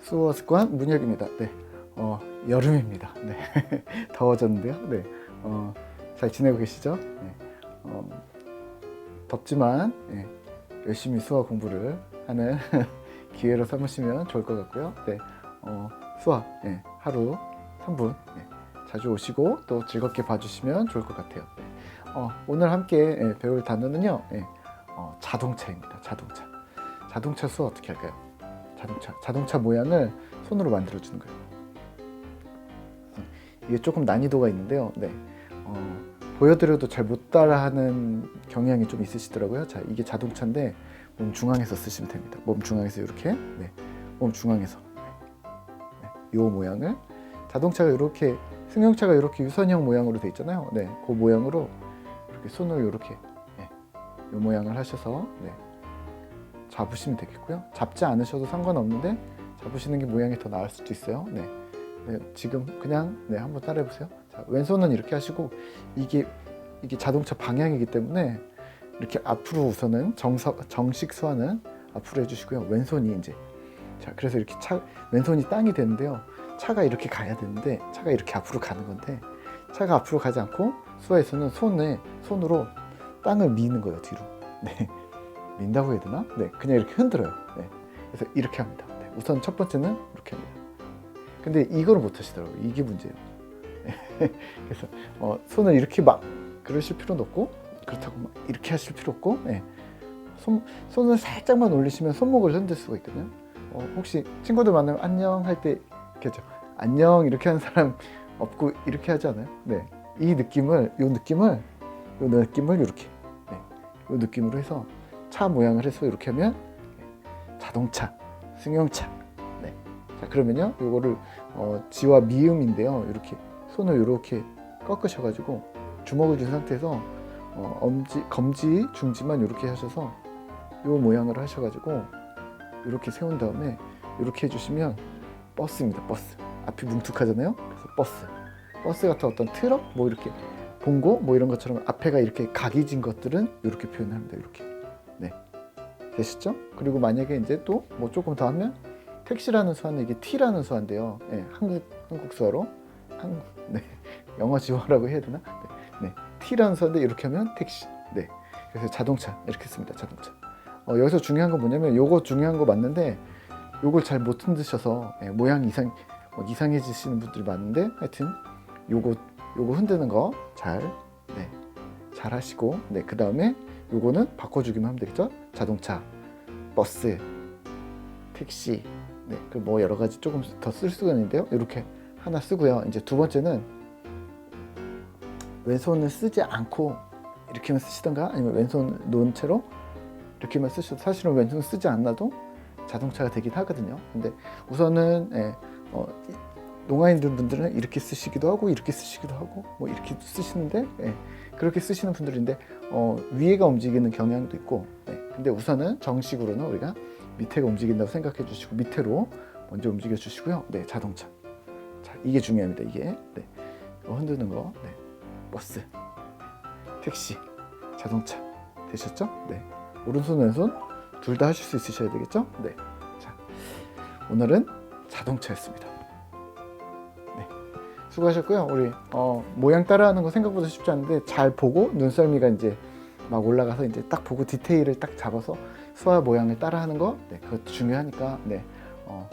수어 습관 문혁입니다. 네, 어, 여름입니다. 네, 더워졌는데요. 네, 어, 잘 지내고 계시죠? 네, 어, 덥지만 네, 열심히 수어 공부를 하는 기회로 삼으시면 좋을 것 같고요. 네, 어, 수학 네, 하루 3분 네, 자주 오시고 또 즐겁게 봐주시면 좋을 것 같아요. 네, 어, 오늘 함께 예, 배울 단어는요, 예, 어, 자동차입니다. 자동차. 자동차 수어 어떻게 할까요? 자동차. 자동차 모양을 손으로 만들어 주는 거예요. 이게 조금 난이도가 있는데요. 네. 어, 보여드려도 잘 못 따라하는 경향이 좀 있으시더라고요. 자, 이게 자동차인데 몸 중앙에서 쓰시면 됩니다. 몸 중앙에서 이렇게, 네. 몸 중앙에서 네. 요 모양을 자동차가 이렇게 승용차가 이렇게 유선형 모양으로 돼 있잖아요. 네, 그 모양으로 이렇게 손을 이렇게 네, 이 모양을 하셔서 네, 잡으시면 되겠고요. 잡지 않으셔도 상관없는데 잡으시는 게 모양이 더 나을 수도 있어요. 네, 네, 지금 그냥 네, 한번 따라해 보세요. 자, 왼손은 이렇게 하시고 이게 이게 자동차 방향이기 때문에 이렇게 앞으로 우선은 정석 정식 수화는 앞으로 해주시고요. 왼손이 이제 자 그래서 이렇게 차 왼손이 땅이 되는데요. 차가 이렇게 가야 되는데 차가 이렇게 앞으로 가는 건데 차가 앞으로 가지 않고 수화에서는 손에 손으로 땅을 미는 거예요 뒤로. 네, 민다고 해야 되나? 네, 그냥 이렇게 흔들어요. 네, 그래서 이렇게 합니다. 네, 우선 첫 번째는 이렇게 합니다. 근데 이거를 못 하시더라고요. 이게 문제예요. 네, 그래서 어, 손을 이렇게 막 그러실 필요는 없고 그렇다고 막 이렇게 하실 필요 없고 네. 손, 손을 살짝만 올리시면 손목을 흔들 수가 있거든요. 어, 혹시 친구들 만나면 안녕 할 때 이렇게. 안녕 이렇게 하는 사람 없고 이렇게 하지 않아요? 네. 이 느낌을 이 느낌을 이 느낌을 이렇게 네. 이 느낌으로 해서 차 모양을 해서 이렇게 하면 네. 자동차, 승용차. 네. 자 그러면요, 요거를 어, 지와 미음인데요. 이렇게 손을 이렇게 꺾으셔가지고 주먹을 쥔 상태에서 어, 엄지, 검지, 중지만 이렇게 하셔서 요 모양을 하셔가지고 이렇게 세운 다음에 이렇게 해주시면 버스입니다. 버스. 앞이 뭉툭하잖아요. 그래서 버스. 버스 같은 어떤 트럭, 뭐 이렇게 봉고, 뭐 이런 것처럼 앞에가 이렇게 각이 진 것들은 이렇게 표현합니다. 이렇게. 네. 되시죠? 그리고 만약에 이제 또 뭐 조금 더 하면 택시라는 수화는 이게 T라는 수화인데요. 네, 한국 한국 수화로 한국 네 영어 지화라고 해야 되나? 네, 네. T라는 수화인데 이렇게 하면 택시. 네. 그래서 자동차 이렇게 씁니다. 자동차. 어, 여기서 중요한 건 뭐냐면 요거 중요한 거 맞는데 요걸 잘 못 흔드셔서 예, 모양 이상 어, 이상해지시는 분들이 많은데 하여튼 요거 요거 흔드는 거잘 네, 잘 하시고 네, 그 다음에 요거는 바꿔주기만 하면 되겠죠? 자동차, 버스, 택시, 네, 그 뭐 여러 가지 조금 더 쓸 수가 있는데요. 이렇게 하나 쓰고요. 이제 두 번째는 왼손을 쓰지 않고 이렇게만 쓰시던가 아니면 왼손 놓은 채로 이렇게만 쓰셔도 사실은 왼손 쓰지 않아도 자동차가 되긴 하거든요. 근데 우선은 예, 어, 이- 농아인들 분들은 이렇게 쓰시기도 하고 이렇게 쓰시기도 하고 뭐 이렇게 쓰시는데 예, 그렇게 쓰시는 분들인데 어, 위에가 움직이는 경향도 있고 네, 근데 우선은 정식으로는 우리가 밑에가 움직인다고 생각해 주시고 밑으로 먼저 움직여 주시고요. 네, 자동차. 자, 이게 중요합니다. 이게 네, 흔드는 거, 네, 버스, 택시, 자동차 되셨죠? 네, 오른손 왼손 둘 다 하실 수 있으셔야 되겠죠? 네. 자, 오늘은 자동차였습니다. 네. 수고하셨고요. 우리 어, 모양 따라하는 거 생각보다 쉽지 않은데 잘 보고 눈썰미가 이제 막 올라가서 이제 딱 보고 디테일을 딱 잡아서 수화 모양을 따라하는 거, 네, 그것도 중요하니까 네. 어,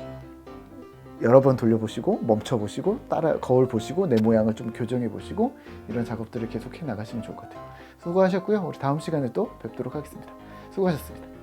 여러 번 돌려보시고 멈춰 보시고 따라 거울 보시고 내 모양을 좀 교정해 보시고 이런 작업들을 계속 해 나가시면 좋을 것 같아요. 수고하셨고요. 우리 다음 시간에 또 뵙도록 하겠습니다. 수고하셨습니다.